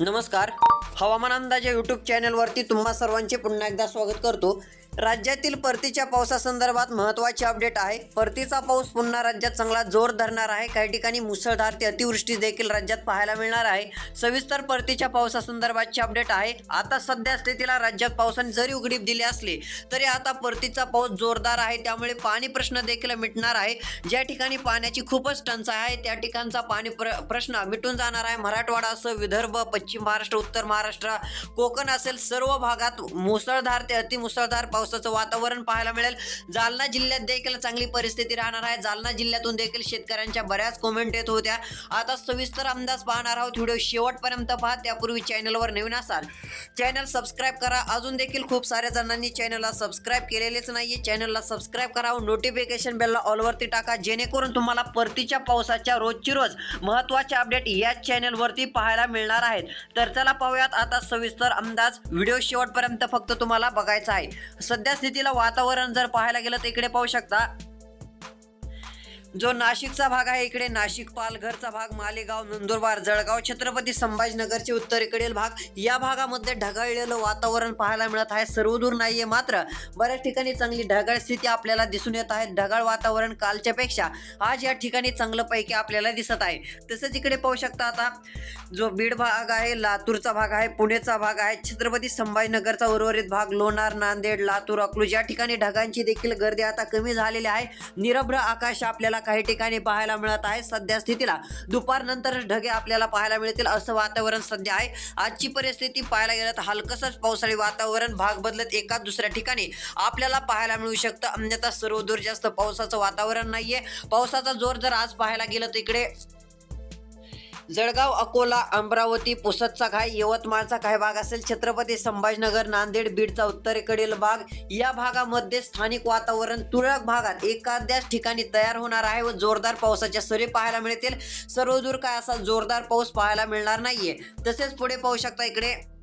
नमस्कार. हवामान अंदाज या यूट्यूब चॅनलवरती तुम्हा सर्वांचे पुन्हा एकदा स्वागत करतो. राज्यातील परतीच्या पावसासंदर्भात महत्त्वाचे अपडेट आहे. परतीचा पाऊस पुन्हा राज्यात चांगला जोर धरणार आहे. काही ठिकाणी मुसळधार ते अतिवृष्टी देखील राज्यात पाहायला मिळणार आहे. सविस्तर परतीच्या पावसासंदर्भातचे अपडेट आहे. आता सध्या स्थितीला राज्यात पावसाने जरी उघडीप दिली असली तरी आता परतीचा पाऊस जोरदार आहे. त्यामुळे पाणी प्रश्न देखील मिटणार आहे. ज्या ठिकाणी पाण्याची खूपच टंचाई आहे त्या ठिकाणचा पाणी प्र प्रश्न मिटून जाणार आहे. मराठवाडा असं विदर्भ पश्चिम महाराष्ट्र उत्तर महाराष्ट्र कोकण असेल सर्व भागात मुसळधार ते अतिमुसळधार पावसाचं वातावरण पाहायला मिळेल. जालना जिल्ह्यात देखील चांगली परिस्थिती राहणार आहे. जालना जिल्ह्यातून देखील शेतकऱ्यांच्या बऱ्याच कमेंट येत होत्या. आता सविस्तर अंदाज पाहणार आहोत. व्हिडिओ शेवटपर्यंत पहा. त्यापूर्वी चॅनलवर नवीन असाल चॅनल सबस्क्राईब करा. अजून देखील खूप साऱ्या जणांनी चॅनलला सबस्क्राईब केलेलेच नाहीये. चॅनलला सबस्क्राईब करा. नोटिफिकेशन बेलला ऑलवरती टाका. जेणेकरून तुम्हाला परतीच्या पावसाच्या रोजची रोज महत्त्वाचे अपडेट याच चॅनलवरती पाहायला मिळणार आहेत. तर चला पाहूयात. आता सविस्तर अंदाज. व्हिडिओ शेवटपर्यंत फक्त तुम्हाला बघायचा आहे. सध्या स्थितीला वातावरण जर पाहायला गेलं तर इकडे पाहू शकता. जो नाशिकचा भाग आहे इकडे नाशिक पालघरचा भाग मालेगाव नंदुरबार जळगाव छत्रपती संभाजीनगरचे उत्तरेकडील भाग या भागामध्ये ढगाळलेलं वातावरण पाहायला मिळत आहे. सर्वदूर नाहीये मात्र बऱ्याच ठिकाणी चांगली ढगाळ स्थिती आपल्याला दिसून येत आहे. ढगाळ वातावरण कालच्या पेक्षा आज या ठिकाणी चांगलं पैकी आपल्याला दिसत आहे. तसेच इकडे पाहू शकता आता जो बीड भाग आहे लातूरचा भाग आहे पुणेचा भाग आहे छत्रपती संभाजीनगरचा उर्वरित भाग लोणार नांदेड लातूर अकलूज या ठिकाणी ढगांची देखील गर्दी आता कमी झालेली आहे. निरभ्र आकाश आपल्याला काही ठिकाणी पाहायला मिळत आहे. सध्या स्थितीला दुपारनंतर ढगे आपल्याला पाहायला मिळतील असं वातावरण सध्या आहे. आजची परिस्थिती पाहायला गेलं तर हलकसंच पावसाळी वातावरण भाग बदलत एका दुसऱ्या ठिकाणी आपल्याला पाहायला मिळू शकतं. अन्यथा सर्वदूर जास्त पावसाचं वातावरण नाहीये. पावसाचा जोर जर आज पाहायला गेलं तर इकडे जळगाव अकोला अमरावती पुसदचा काही यवतमाळचा काही भाग असेल छत्रपती संभाजीनगर नांदेड बीडचा उत्तरेकडील भाग. या भागामध्ये स्थानिक वातावरण तुरळक भागात एखाद्याच ठिकाणी तयार होणार आहे व जोरदार पावसाच्या सरी पाहायला मिळतील. सर्वदूर काय असा जोरदार पाऊस पाहायला मिळणार नाहीये. तसेच पुढे पाहू शकता इकडे.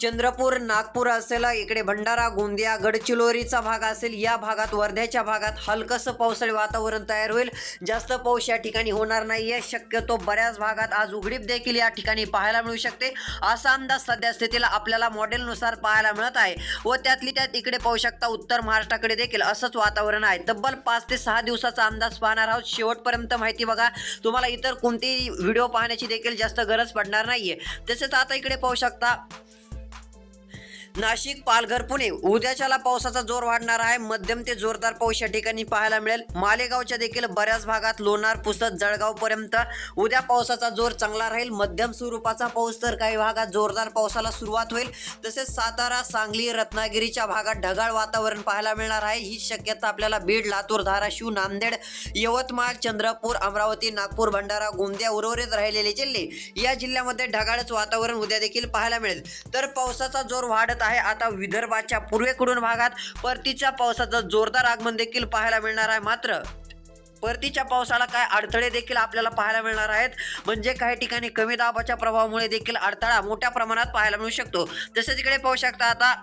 चंद्रपूर नागपूर असेल इकडे भंडारा गोंदिया गडचिरोलीचा भाग असेल या भागात वर्ध्याच्या भागात हलकसं पावसाळी वातावरण तयार होईल. जास्त पाऊस या ठिकाणी होणार नाही आहे शक्यतो बऱ्याच भागात आज उघडीप देखील या ठिकाणी पाहायला मिळू शकते. असा अंदाज सध्या स्थितीला आपल्याला मॉडेलनुसार पाहायला मिळत आहे व त्यातली त्यात इकडे पाहू शकता उत्तर महाराष्ट्राकडे देखील असंच वातावरण आहे. तब्बल पाच ते सहा दिवसाचा अंदाज पाहणार आहोत. शेवटपर्यंत माहिती बघा. तुम्हाला इतर कोणतीही व्हिडिओ पाहण्याची देखील जास्त गरज पडणार नाहीये. तसेच आता इकडे पाहू शकता नाशिक पालघर पुणे. उद्याच्याला पावसाचा जोर वाढणार आहे. मध्यम ते जोरदार पाऊस या ठिकाणी पाहायला मिळेल. मालेगावच्या देखील बऱ्याच भागात लोणार पुसद जळगाव पर्यंत उद्या पावसाचा जोर चांगला राहील. मध्यम स्वरूपाचा पाऊस तर काही भागात जोरदार पावसाला सुरुवात होईल. तसेच सातारा सांगली रत्नागिरीच्या भागात ढगाळ वातावरण पाहायला मिळणार आहे. ही शक्यता आपल्याला बीड लातूर धाराशिव नांदेड यवतमाळ चंद्रपूर अमरावती नागपूर भंडारा गोंदिया उर्वरित राहिलेले जिल्हे या जिल्ह्यामध्ये ढगाळच वातावरण उद्या देखील पाहायला मिळेल. तर पावसाचा जोर वाढत आहे. आता विदर्भाच्या पूर्वेकडून भागात परतीच्या पावसाचं जोरदार आगमन देखील पाहायला मिळणार आहे. मात्र परतीच्या पावसाला काय अडथळे देखील आपल्याला पाहायला मिळणार आहेत? म्हणजे काही ठिकाणी कमी दाबाच्या प्रभावामुळे देखील अडथळा मोठ्या प्रमाणात पाहायला मिळू शकतो. तसेच इकडे पाहू शकता आता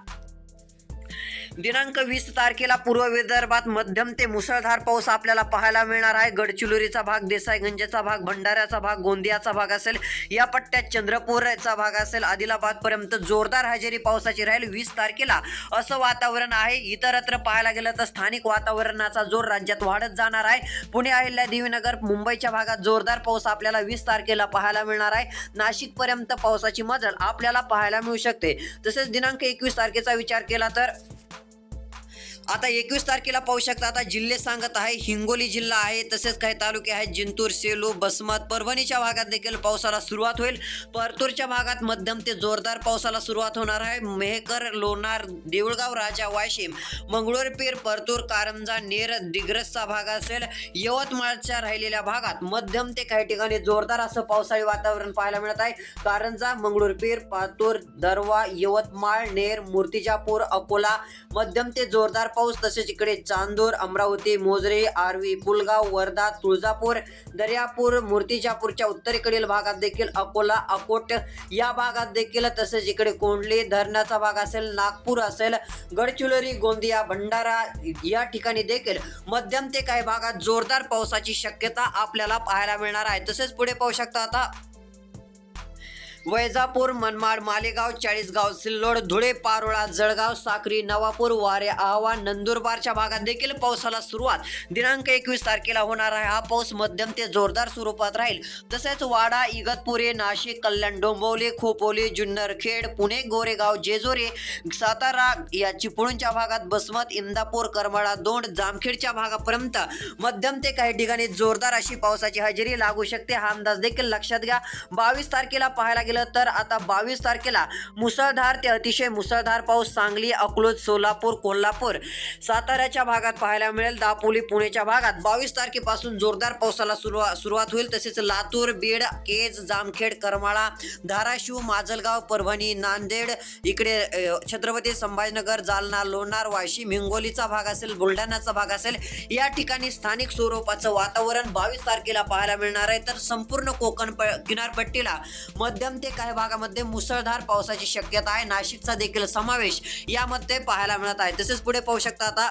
दिनांक वीस तारखेला पूर्व विदर्भात मध्यम ते मुसळधार पाऊस आपल्याला पाहायला मिळणार आहे. गडचिरोलीचा भाग देसाईगंजचा भाग भंडाऱ्याचा भाग गोंदियाचा भाग असेल या पट्ट्यात चंद्रपूरचा भाग असेल आदिलाबाद पर्यंत जोरदार हजेरी पावसाची राहील. वीस तारखेला असं वातावरण आहे. इतरत्र पाहायला गेलं तर स्थानिक वातावरणाचा जोर राज्यात वाढत जाणार आहे. पुणे अहिल्या देवीनगर मुंबईच्या भागात जोरदार पाऊस आपल्याला वीस तारखेला पाहायला मिळणार आहे. नाशिक पर्यंत पावसाची मजल आपल्याला पाहायला मिळू शकते. तसेच दिनांक एकवीस तारखेचा विचार केला तर आता एकवीस तारखेला पाहू शकता आता जिल्हे सांगत आहे हिंगोली जिल्हा आहे तसेच काही तालुके आहेत जिंतूर सेलू बसमत परभणीच्या भागात देखील पावसाला सुरुवात होईल. परतूरच्या भागात मध्यम ते जोरदार पावसाला सुरुवात होणार आहे. मेहकर लोणार देऊळगाव राजा वाशिम मंगळूरपीर परतूर कारंजा नेर दिग्रसचा भाग असेल. यवतमाळच्या राहिलेल्या भागात मध्यम ते काही ठिकाणी जोरदार असं पावसाळी वातावरण पाहायला मिळत आहे. कारंजा मंगळूरपीर पातूर दरवा यवतमाळ नेर मूर्तिजापूर अकोला मध्यम ते जोरदार पाऊस तसेच इकडे चांदूर अमरावती मोजरे आर्वी पुलगाव वर्धा तुळजापूर दर्यापूर मूर्तिजापूरच्या उत्तरेकडील भागात देखील अकोला अकोट या भागात देखील तसेच इकडे कोंडली धरणाचा भाग असेल नागपूर असेल गडचिरोली गोंदिया भंडारा या ठिकाणी देखील मध्यम ते काही भागात जोरदार पावसाची शक्यता आपल्याला पाहायला मिळणार आहे. तसेच पुढे पाहू शकता आता वैजापूर मनमाड मालेगाव चाळीसगाव सिल्लोड धुळे पारोळा जळगाव साक्री नवापूर वारे आवा नंदुरबारच्या भागात देखील पावसाला सुरुवात. दिनांक एकवीस तारखेला होणार आहे. हा पाऊस मध्यम ते जोरदार स्वरूपात राहील. तसेच वाडा इगतपुरे नाशिक कल्याण डोंबवली खोपोली जुन्नरखेड पुणे गोरेगाव जेजोरे सातारा या चिपळूणच्या भागात बसमत इंदापूर करमाळा दोंड जामखेडच्या भागापर्यंत मध्यम ते काही ठिकाणी जोरदार अशी पावसाची हजेरी लागू शकते. हा अंदाज देखील लक्षात घ्या. बावीस तारखेला पाहायला गेला तर आता बावीस तारखेला मुसळधार ते अतिशय मुसळधार पाऊस सांगली अकलूज सोलापूर कोल्हापूर साताऱ्याच्या भागात पाहायला मिळेल. दापोली पुणेच्या भागात बावीस तारखेपासून जोरदार पावसाला सुरुवात सुरुवात होईल. तसेच लातूर बीड केज जामखेड करमाळा धाराशिव माजलगाव परभणी नांदेड इकडे छत्रपती संभाजीनगर जालना लोणार वाशिम हिंगोलीचा भाग असेल बुलढाण्याचा भाग असेल या ठिकाणी स्थानिक स्वरूपाचं वातावरण बावीस तारखेला पाहायला मिळणार आहे. तर संपूर्ण कोकण प किनारपट्टीला मध्यम ते काही भागामध्ये मुसळधार पावसाची शक्यता आहे? नाशिकचा देखील समावेश यामध्ये पाहायला मिळत आहे. तसेच पुढे पाहू शकता आता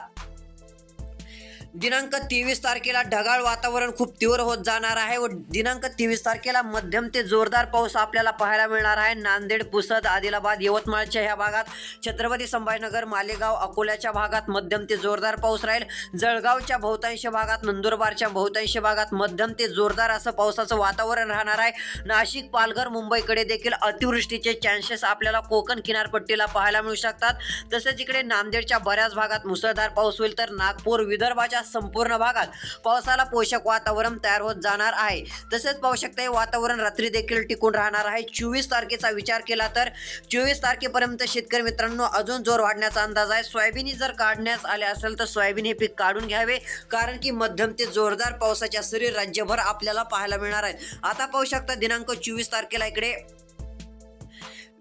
दिनांक तेवीस तारखेला ढगाळ वातावरण खूप तीव्र होत जाणार आहे व दिनांक तेवीस तारखेला मध्यम ते जोरदार पाऊस आपल्याला पाहायला मिळणार आहे. नांदेड पुसद आदिलाबाद यवतमाळच्या ह्या भागात छत्रपती संभाजीनगर मालेगाव अकोल्याच्या भागात मध्यम ते जोरदार पाऊस राहील. जळगावच्या बहुतांश भागात नंदुरबारच्या बहुतांश भागात मध्यम ते जोरदार असं पावसाचं वातावरण राहणार आहे. नाशिक पालघर मुंबईकडे देखील अतिवृष्टीचे चान्सेस आपल्याला कोकण किनारपट्टीला पाहायला मिळू शकतात. तसेच इकडे नांदेडच्या बऱ्याच भागात मुसळधार पाऊस होईल तर नागपूर विदर्भाच्या संपूर्ण भागात पावसाला पोषक वातावरण तयार होत जाणार आहे. तसेच पाहू शकता हे वातावरण रात्री देखील टिकून राहणार आहे. चोवीस तारखेचा विचार केला तर चोवीस तारखेपर्यंत शेतकरी मित्रांनो अजून जोर वाढण्याचा अंदाज आहे. सोयाबीन जर काढण्यास आले असेल तर सोयाबीन हे पीक काढून घ्यावे कारण की मध्यम ते जोरदार पावसाच्या सरी राज्यभर आपल्याला पाहायला मिळणार आहेत. आता पाहू शकता दिनांक चोवीस तारखेला इकडे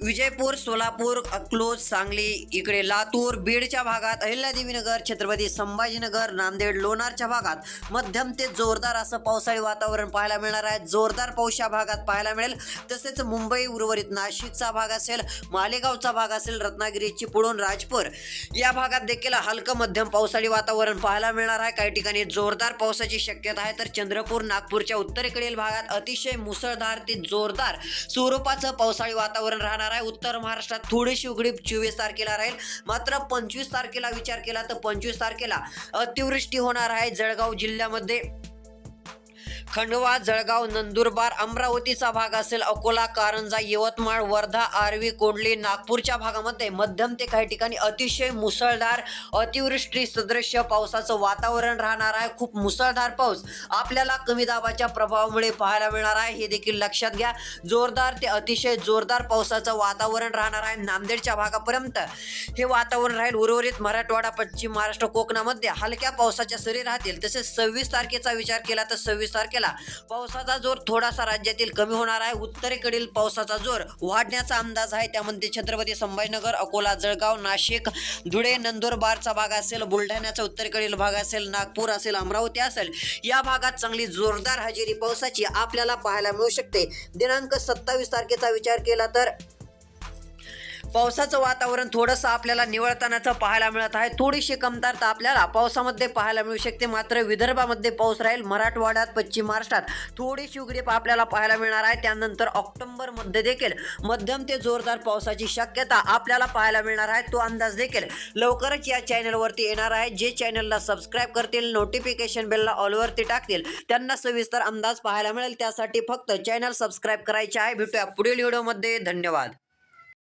विजयपूर सोलापूर अक्लोज सांगली इकडे लातूर बीडच्या भागात अहिल्यादेवीनगर छत्रपती संभाजीनगर नांदेड लोणारच्या भागात मध्यम ते जोरदार असं पावसाळी वातावरण पाहायला मिळणार आहे. जोरदार पाऊस या भागात पाहायला मिळेल. तसेच मुंबई उर्वरित नाशिकचा भाग असेल मालेगावचा भाग असेल रत्नागिरी चिपळूण राजपूर या भागात देखील हलकं मध्यम पावसाळी वातावरण पाहायला मिळणार आहे. काही ठिकाणी जोरदार पावसाची शक्यता आहे तर चंद्रपूर नागपूरच्या उत्तरेकडील भागात अतिशय मुसळधार ते जोरदार स्वरूपाचं पावसाळी वातावरण राहणार आहे. उत्तर महाराष्ट्रात थोडीशी उघडीप चोवीस तारखेला राहील. मात्र पंचवीस तारखेला विचार केला तर पंचवीस तारखेला अतिवृष्टी होणार आहे जळगाव जिल्ह्यामध्ये. खंडवा जळगाव नंदुरबार अमरावतीचा भाग असेल अकोला कारंजा यवतमाळ वर्धा आर्वी कोंडली नागपूरच्या भागामध्ये मध्यम ते काही ठिकाणी अतिशय मुसळधार अतिवृष्टी सदृश्य पावसाचं वातावरण राहणार आहे. खूप मुसळधार पाऊस आपल्याला कमी दाबाच्या प्रभावामुळे पाहायला मिळणार आहे. हे देखील लक्षात घ्या. जोरदार ते अतिशय जोरदार पावसाचं वातावरण राहणार आहे. नांदेडच्या भागापर्यंत हे वातावरण राहील उर्वरित मराठवाडा पश्चिम महाराष्ट्र कोकणामध्ये. हलक्या पावसाच्या सरी राहतील. तसेच सव्वीस तारखेचा विचार केला तर सव्वीस तारखेला पावसाचा जोर थोडासा राज्यातील कमी होणार आहे. उत्तरेकडील पावसाचा जोर वाढण्याचा अंदाज आहे. त्यामध्ये छत्रपती संभाजीनगर अकोला जळगाव नाशिक धुळे नंदुरबारचा भाग असेल बुलढाण्याचा उत्तरेकडील भाग असेल नागपूर असेल अमरावती असेल या भागात चांगली जोरदार हजेरी पावसाची आपल्याला पाहायला मिळू शकते. दिनांक सत्तावीस तारखेचा विचार केला तर पावसाचं वातावरण थोडंसं आपल्याला निवळतानाचं पाहायला मिळत आहे. थोडीशी कमतरता आपल्याला पावसामध्ये पाहायला मिळू शकते. मात्र विदर्भामध्ये पाऊस राहील. मराठवाड्यात पश्चिम महाराष्ट्रात थोडीशी उघडीप आपल्याला पाहायला मिळणार आहे. त्यानंतर ऑक्टोबरमध्ये देखील मध्यम ते जोरदार पावसाची शक्यता आपल्याला पाहायला मिळणार आहे. तो अंदाज देखील लवकरच या चॅनलवरती येणार आहे. जे चॅनलला सबस्क्राईब करतील नोटिफिकेशन बेलला ऑलवरती टाकतील त्यांना सविस्तर अंदाज पाहायला मिळेल. त्यासाठी फक्त चॅनल सबस्क्राईब करायचे आहे. भेटूया पुढील व्हिडिओमध्ये. धन्यवाद.